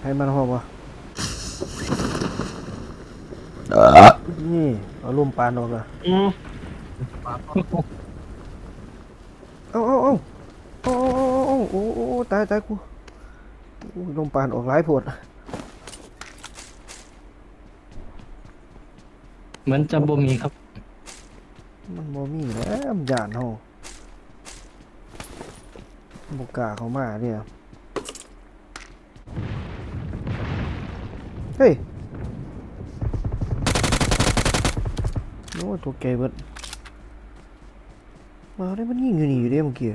ใครมันหอบวะนี่เอาลมปานออกอะอืมาเอาเอาเอาเอาเอาเอาโอ้โอ้ตายตายกูโอ้ยลมปานออกหลายโพดเหมือนจะบ่มีครับ มันบ่มีแล้วมันย่านเฮาบ่กล้าเขามาเนี่ย เฮ้ยโอ้ยตัวแกเบิดมาได้มันยิงอยู่นี่อยู่เด้เมื่อกี้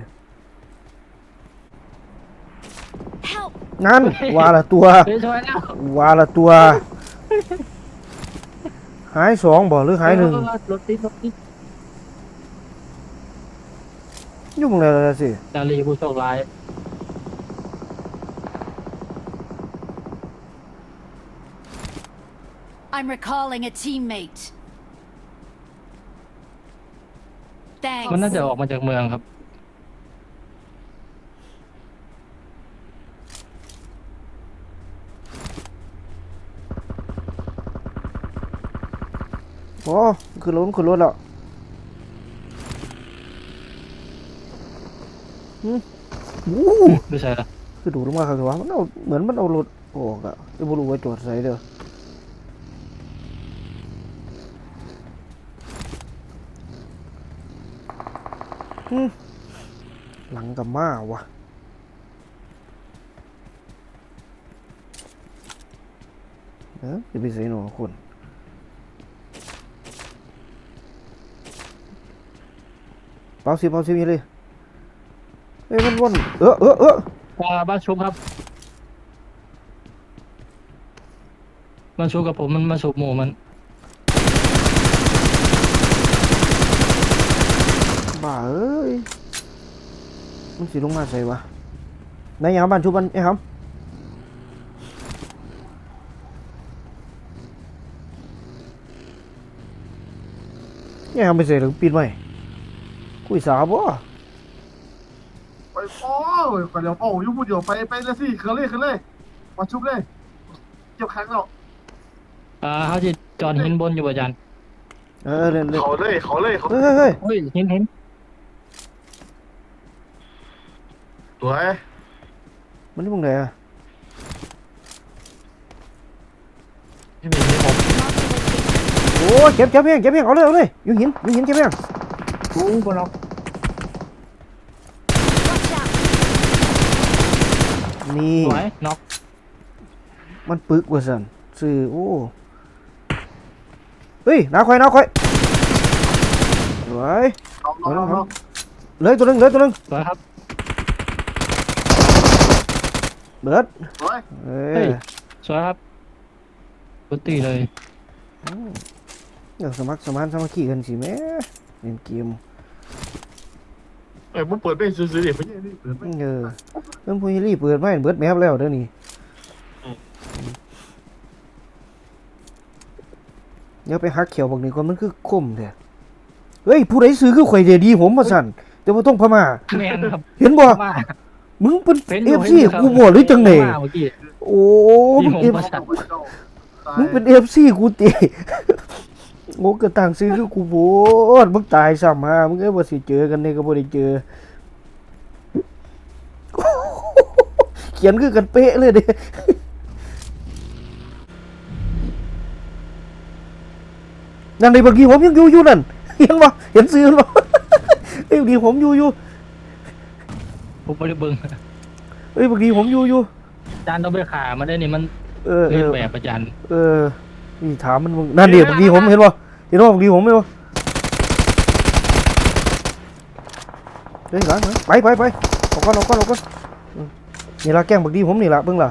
Help! นั่นว่าละตัวเฮ้ยช่วยแล้วว่าละตัว หายสองบ่หรือหายหนึ่งเออรถติดรถติดยุ่งเลยละสิดาลีผู้โชคร้าย I'm recalling a teammate. มัน Thanks. น่าจะออกมาจากเมืองครับ โอ้คือรถคือรถแล้วหืมวู้ไม่ใช่ละคือดูดลงมาครับว่ามันเอาเหมือนมันเอารถออกอะจะบ่รู้ว่าจอดใส่เด้อ หลังกับมาวะเออจะไปใส่หนอคนเปาสิเปาสิมีเลยเอ้ยมันวนเออเออเออปลาบ้านชุบครับมันชุบกับผมมันมาชุบหมูมัน บ้าเอ้ย มันสิลงมาใส่วะไหนายยังบ้านชุบมันไอ้ครับเนี่ยครับไปใส่ถึงปีนไหมคุยสาวบ่ไปโอ้ยไปเดี๋ยวโอ้ยยุ่งพูดเดี๋ยวไปไปเลยสิเคลื่อนเลยเคลื่อนเลยมาชุบเลยเก็บครั้งแล้วอ่าเขาจะจอดหินบนอยู่อาจารย์เออเล่นเล่นเขาเลยเขาเลยเขาเฮ้ยเฮ้ยเฮ้ยเฮ้ยหินหิน วยมันที่มึงไหนอะที่มีหินผมโอ้ยเก็บเก็บเพียงเก็บเพียงเอาเลยเอาเลยอยู่หินอยู่หินเก็บเพียงรู้บนเรา Watch out! นี่สวยน็อกมันปึกว่าสันซื้อโอ้เฮ้ยน้าควายน้าควายสวยลองลองลองเหลยตัวหนึงเหลยตัวหนึงสวยครับ เบิดสวยเอ้เฮ้ย ยสวยครับปกติเลยอยากสมัครสมานสมัคคีกันสิแม่เล่นเกมเอ้ยมึงเปิดไปซื้อๆดิไปยี่นี่เปิดไปเออเพิ่นพูดรีเปิดไว้เบิดแมปแล้วเด้อนี่เดี๋ยวไปหักเขียวบักนี่ก่อนมันคือคมแท้เฮ้ยผู้ใดซื้อคือข่อยเดดีผมมาสั่นแต่ว่าต้องพม่าแมนครับ เห็นบ่ มา มึงเป็นเป็นเอยู่ฟซีห็นยู่ครับกูบ่หรือจังได๋มาเมื่อกี้โอ้มึงที่เอผมฟมาเจ้าไปเจ้าตายมึงเป็นเอฟซีกูติโง่กระต่างซื้อคือกูโบดมึงตายซ้ำมามึงเอ้ยบ่สิเจอกันนี่ก็บ่ได้เจอ เขียนคือกันเป๊ะเลยเด้นั่นในบางทีผมยังอยู่อยู่นั่นเห็นบ่เห็นซื้อบ่เอ้ยบางทีผมอยู่อยู่ ผมไม่ได้เบิ่งเอ้ยบางทีผมอยู่อยู่อาจารย์ต้องไปขามาได้นี่มันเออเอเรียนอแบบอาจารย์เออนี่ถามมันมึงนั่นเดี๋ยวบางทีผมเห็นบ่เห็นบ่บางทีผมเห็นบ่เฮ้ยหลังหลังไปไปไปออกก่อนออกก่อนออกก่อนอืมนี่ละแกล้งบางทีผมนี่ละเบิ่งล่ะ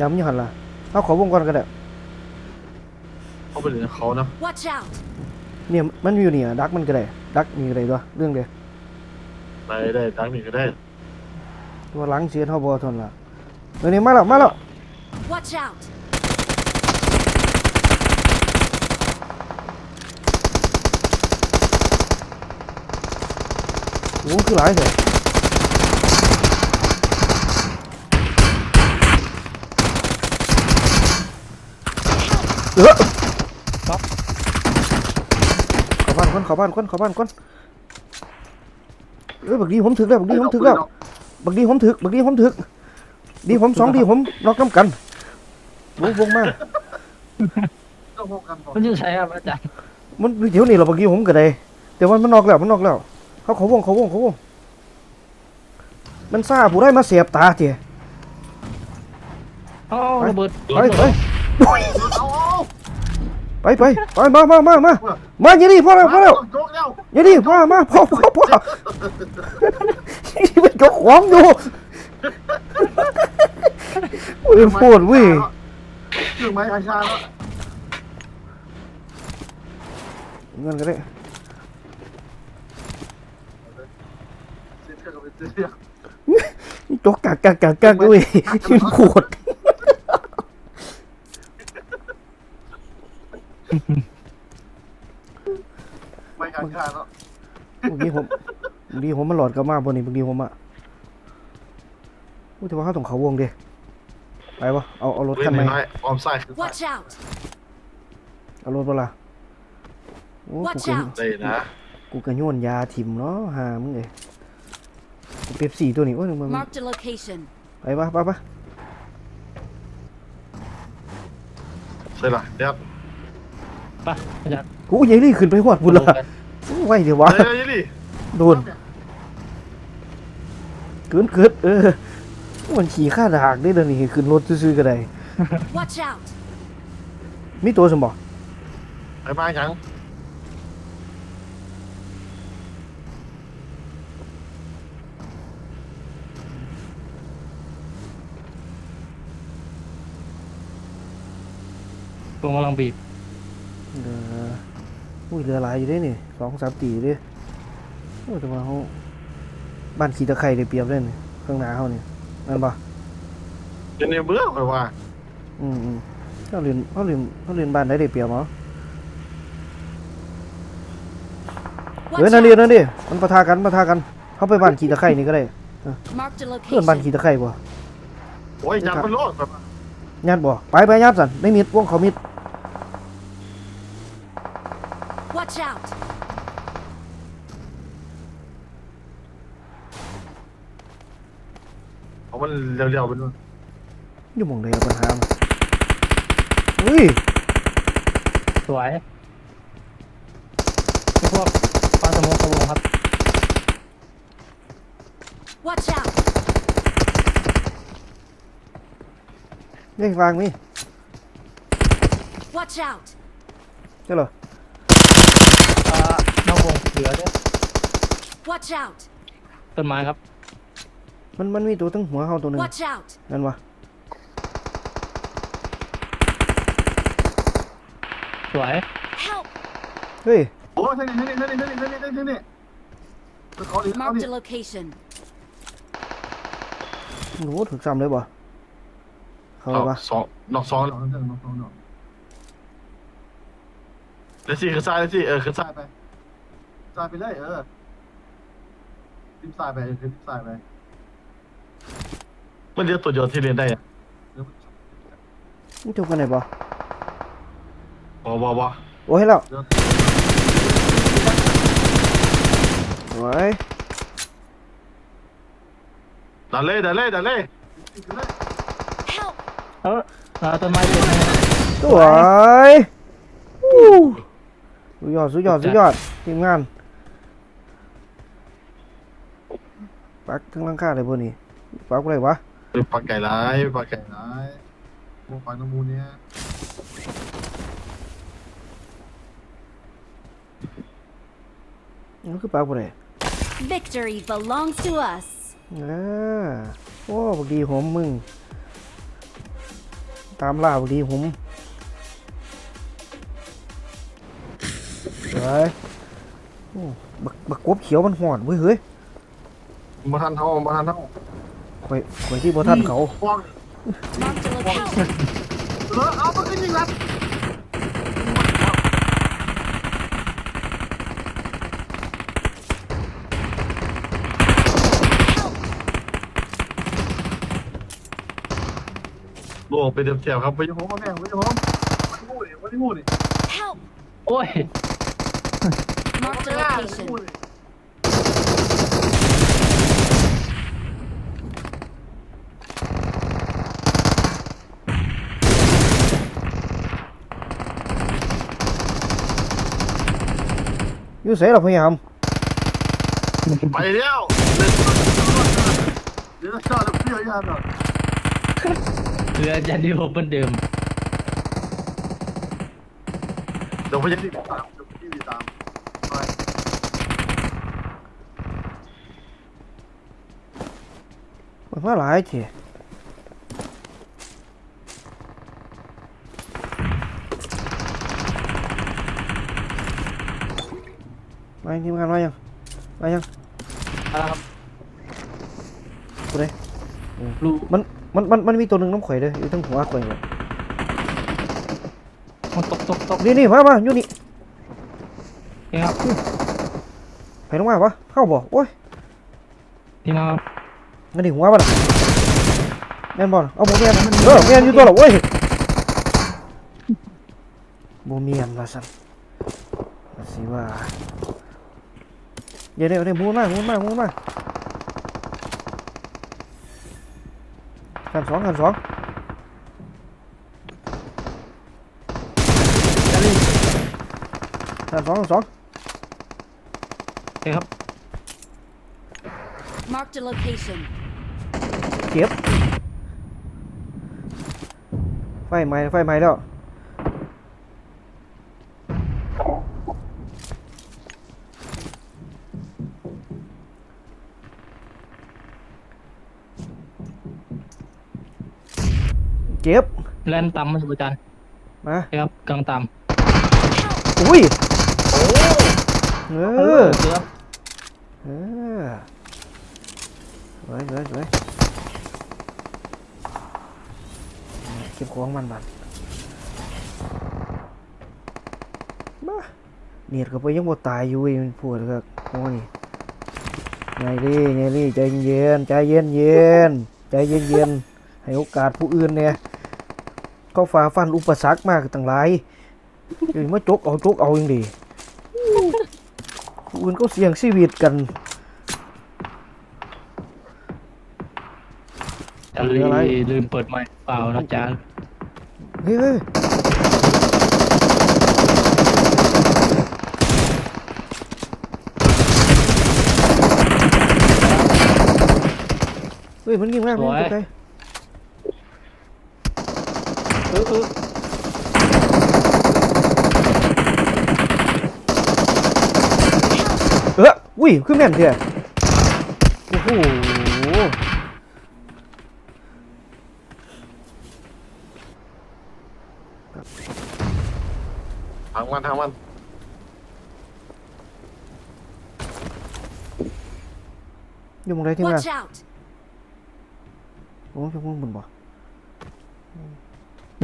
ยำอยี่หันล่ะเอาขอวงก่อนก็ได้เขาไปเหลือเขานะ Watch out! เนี่ยมันอยู่นี่อะดักมันก็ได้ดักนี่ก็ได้ตัวเรื่องเดียว ไปได้ทั้งนี้ก็ได้ตัวหลังเสียท่าบอทนละเดี๋ยวนี้มาแล้วมาแล้ว Watch out! โอ้คือหลายเถอะเออครัขอบ้านคนขอบ้านคนขอบ้านคน ออบักดีผมถึกแล้วบักดีผมถึกแล้วบักดีผมถึกบักดีผมถึก ดีผมสองดีผมล็อกน้ำกันวงวงมาต้องพบกันก่อนมันอยู่ใช่ครับอาจารย์มันเดี๋ยวนี้เราบักดีผมก็ได้แต่ว่ามันนอกแล้วมันนอกแล้ว เขาเขาวงเขาวงเขาวงมันซ่าผู้ได้มาเสียบตาเถี่ยอ๋อระเบิดไปไปเอาเอา ไปไปไปมามามามามาอย่าดิพ่อแล้วพ่อแล้วโจ๊กแล้วอย่าดิพ่อมาพ่อพ่อพ่อเป็นเจ้าของอยู่โอ้ยโคตรเว้ยเครื่องไม้อาชาแล้วเงินก็ได้เสียเครื่องกับเป็นเสียจกกักกักกักกักด้วยโคตร ไม้อาชาแล้ว บาง ทีผมบางทีผมมันหลอดกลับมาบนนี้บางทีผมอะอู้แต่ว่าเขาต้องเขาวงเด้ไปวะเอาเอารถเล่คันนไหมน้อยออมไส้คือ Watch out! เอารถเวลาโอ้กู Watch กัน out! ได้นะกูกันโยนยาถิ่มเนาะหามึงเลยเป๊ปซี่ตัวนี้โอ้ยมัน Marked a location. ไปปะไปปะใช่ละเดี๋ยวไปอาจารย์กูยังนี่ขึ้นไปหอดบุญละไห วเดี๋ยววะเดี๋ยวยี่ดิโดนเกินเกิดเออมันขี่ข้าดากได้เดี๋ยวนี้ขึ้นรถซื้อๆก็ได้ Watch out! มีตัวสมบ่ไปมาจังตัวกำลังบีบเรือ อุ้ยเรือหลายอยู่เด้นี่สองสามตีอยู่เด้โอ้ยแต่ว่าเขาบ้านขี่ตะไคร่ได้เปรียบเลยนี่ข้างหน้าเขานี่นั่นปะเดี๋ยวนี้เบื่อไปว่า อืมอืมเขาเรียนเขาเรียนเขาเรียนบ้านได้ได้เปรียบเหรอเฮ้ย Watch นั่นดิ out! นั่นดิ มันปะทะกันปะทะกัน เขาไปบ้านขี่ตะไคร่นี่ก็ได้ Marked a เพื่อนบ้าน location. ขี่ตะไคร่บ่ โอ้ยจับมันโลดแบบญาติบ่ ไปไปญาติสันไม่มิดวงเขามิด Watch out! เอามันเร็วๆไปนู่นอยู่หมองใดล่ะปัญหามันเฮ้ยสวยไอ้พวกปลาสโมกกระวงครับ Watch out! นี่วางนี่ Watch out! ใช่เหรออ่านอกวงเหลือด้วย Watch out! ต้นไม้ครับ มันมันมีตัวตั้งหัวเขาตัวหนึง Watch out! นั่นวะสวย Help! เฮ้ยโอ้ยใช่นี่ใช่นี่ใช่นี่ใช่นี่ใช่นี่ใช่นี่เขาดิเขาดิ Marked a location. หนูถูกจำเลยบ่เขาเลเอายปะสองนอกสองแล้วนอกสองนอกเดี๋ยวสิขึ้นซ้ายเดี๋ยวสิเออขึ้นซ้ายไป ซ้ายไปเลยเออทิมซ้ายไปเออทิมซ้ายไปมันเรียกตัวเดียวที่เรียนได้อะมึงจบกันไหนบ่บอบอบอโอ้ยแล้วโอ้ยดันเลยดันเลยดันเลย Help! เอออ่าต้นไม้เป็นไงสวยอู้สุดยอดสุดยอดสุดยอดทีมงาน ปักทั้งหลังคาเลยพวกนี้ปักอะไรวะไปปลาไก่ร้ายไปปลาไก่ร้ายพวกปลาน้ำมูเนี่ยมันคือปักอะไร Victory belongs to us. อ่าโอ้บักดีผมมึง ตามล่าบักดีผมเฮ้ยโอ้บักบักกบเขียวมันหอดเว้ยเฮ้ย มาทันเท่ามาทันเท่าข่อยข่อยที่บ่ทันเขาป้อง Marked a location. เออเอามันขึ้นยิงรัดลวงไปเต็มแถวครับไปอยุ่งผมมาแม่งไปอยุ่งผมพูดดิวันนี้พูดดิ Help! โอ้ย Marked a พูด location. ดิ อยู่เสยเราพยายามไปแล้วเดี๋ยวชอบแล้วเปรี้ยวยาหน่อยเรือจะดีโอเหมือนเดิมเดี๋ยวพี่จะติดตามเดี๋ยวพี่ติดตามไปมันมาหลายที มาทีมงานมายังมายังครับกูได้รู้มันมันมันมันมีตัวหนึ่งน้ำข่อยเด้ออยู่ทั้งหัวข่อยเลยมันตกตกตกนี่นี่มามาอยู่นี่นี่ครับไปลงมาวะเข้าบ่โอ้ยที่มาครับงั้นดิหัวมันแม่นบ่ล่ะเอาบ่แม่นเออแม่นอยู่ตัวละโอ้ยบ่แม่นว่าซั่นว่าสิว่าเดี๋ยวเดี๋ยวเดี๋ยวหมุนมาหมุนมาหมุนมา ขันสองขันสองขันสองขันสองโอเคครับ Marked a location. เก็บไฟไแลนต่ำมาสุอาจารย์มาโอเคครับกลางต่อุ้ยเอำอเกือบเออสวยสวยสวยเก็บของมันบันมาเนียดก็ไปยังบ่ตายอยู่เว้ยมันปวดก็โอ้ยไงดิไงดิใจเย็นใจเย็นเย็นใจเย็นเย็นให้โอกาสผู้อื่นเนี่ย เขาฝ่าฟันอุปสรรคมากตั้งหลายเดี๋ยวมาจกเอาจกเอาอย่างดีผู้อื่นก็เสี่ยงชีวิตกันจะลืมลืมเปิดไมค์เปล่านะอาจารย์เฮ้ยเฮ้ยเฮ้ยมันยิงมากเลยตก ใจเออเออเอออุ้ยขึ้นแม่นเถอะโอ้โหทางมันทางมันอยู่หมองใดที่มา Watch out! โอ้ยมึงบุญบ่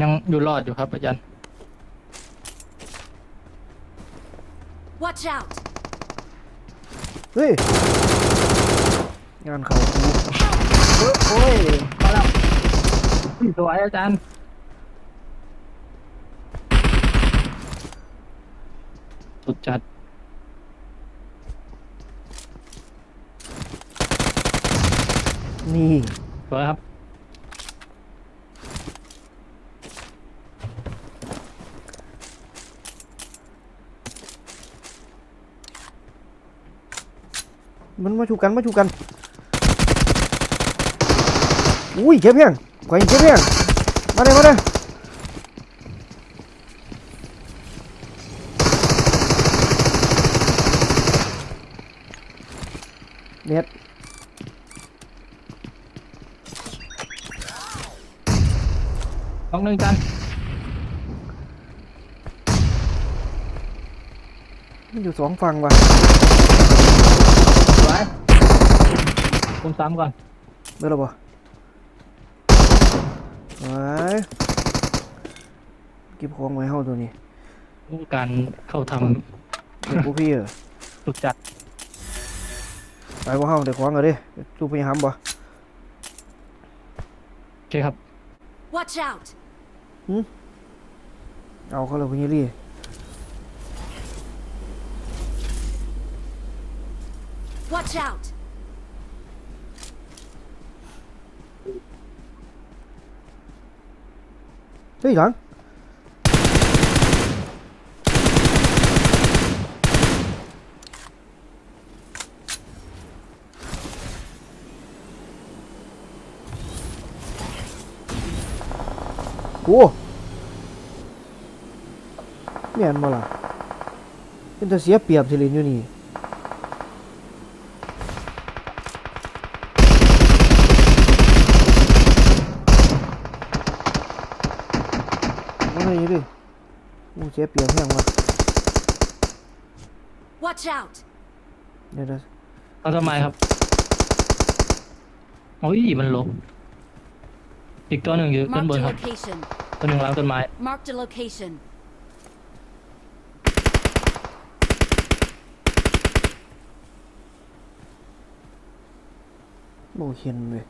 ยังอยู่รอดอยู่ครับอาจารย์ Watch out! เฮ้ยงานเขากูโอ้ยมาแล้วสวยอาจารย์ สุดจัด นี่สวยครับ มันมาชูกันมาชูกัน อุ้ยเก็บเพียงข่อยเก็บเพียงมาเลยมาเลยเน็ตน้องหนึ่งอาจารย์มันอยู่สองฝั่งว่ะ สวยผมซ้ำก่อนเดี๋ยวเราบ่ไว้เก็บของไว้เฮาตัวนี้การเข้าทเดี๋ยวกูพี่เออำสุดจัดไปบ่เฮาเดี๋ยวของเอาดิสู้ไปหามบ่ โอเคครับ Watch out! เอาเขาเลยพญาลี่ Watch out! เฮ้ยหลังโอ้แม่นบ่ล่ะเป็นแต่เสียเปรียบสิเล่นอยู่นี่มาเลยดิโอ้เสียเปรียบแห้งวะ Watch out! เดี๋ยวเดี๋ยวเอาทำไมครับโอ้ยมันลบอีกตัวหนึ่งอยู่ด้าน Marked บนครับ location. ตัวหนึ่งล้างต้นไม้ Marked a location. โอ้เห็นเลย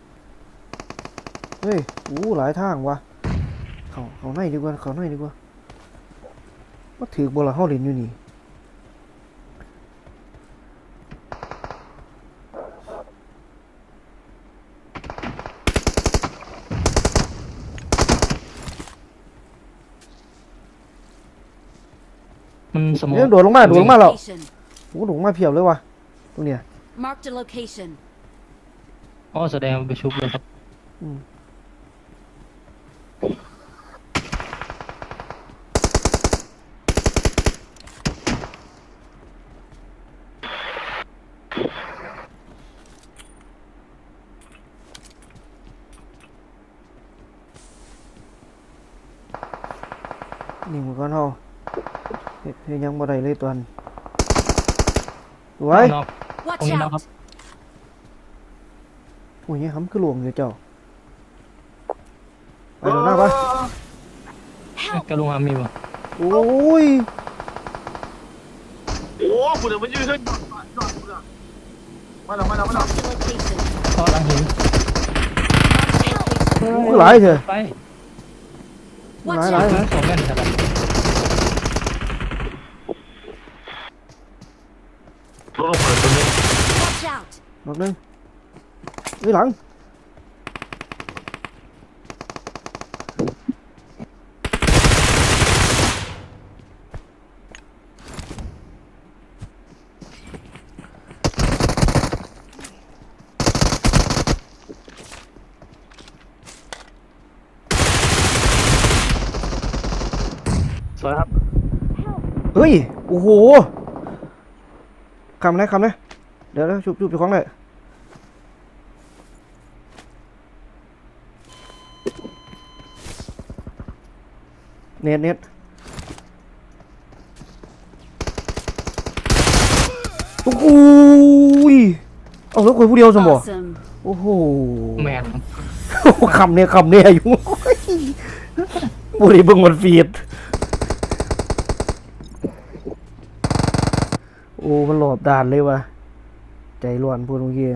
เฮ้ยโอ้หลายทางว่ะ เขาเขาในดีกว่าเขาในดีกว่าว่าถือบ่ละเฮาเล่นอยู่นี่มันสมองเดี๋ยวโดดลงมาโดดลงมาแล้ว Location. โอ้โดดลงมาเพียบเลยว่ะตรงเนี้ย Marked a location. อ๋อแสดงว่าไปชุบเลยครับ อืม นี่มันก็เฮาเฮ็ดเฮ็ดหยังบ่ได้เลยตอนไว้นอก Watch Oh, you know, out! โอ้ยหำคือหลวงอยู่เจ้าไปเดี๋ยวหน้าไป Help! กระลุงฮามีบ่โอ้ยโอ้คุณเดี๋ยวมันยืนขึ้นยอดคุณอะมาแล้วมาแล้วมาแล้ว Marked a location. ข้อหลังหิน Marked a location. คือหลายเถอะ ไป Watch หลายหลาย out! แล้วสองแม่นครับรถลงมาตัวนี้ Watch out! ดอกหนึงเฮ้ยหลัง สวยครับ เฮ้ย โอ้โหคำนะคำนะ เดี๋ยวนะชุบชุบจุของเลยเน็ตเน็ตโอ้โหยเอาแล้วคนผู้เดียวสมบ่ Awesome. โอ้โหแมนครับโอ้โหคำเนี่ยคำเนี่ยอยู่บุรีเบิ่งมันฟีด โอ้มันหลบด่านเลยวะใจร้อนพูดเมื่อกี้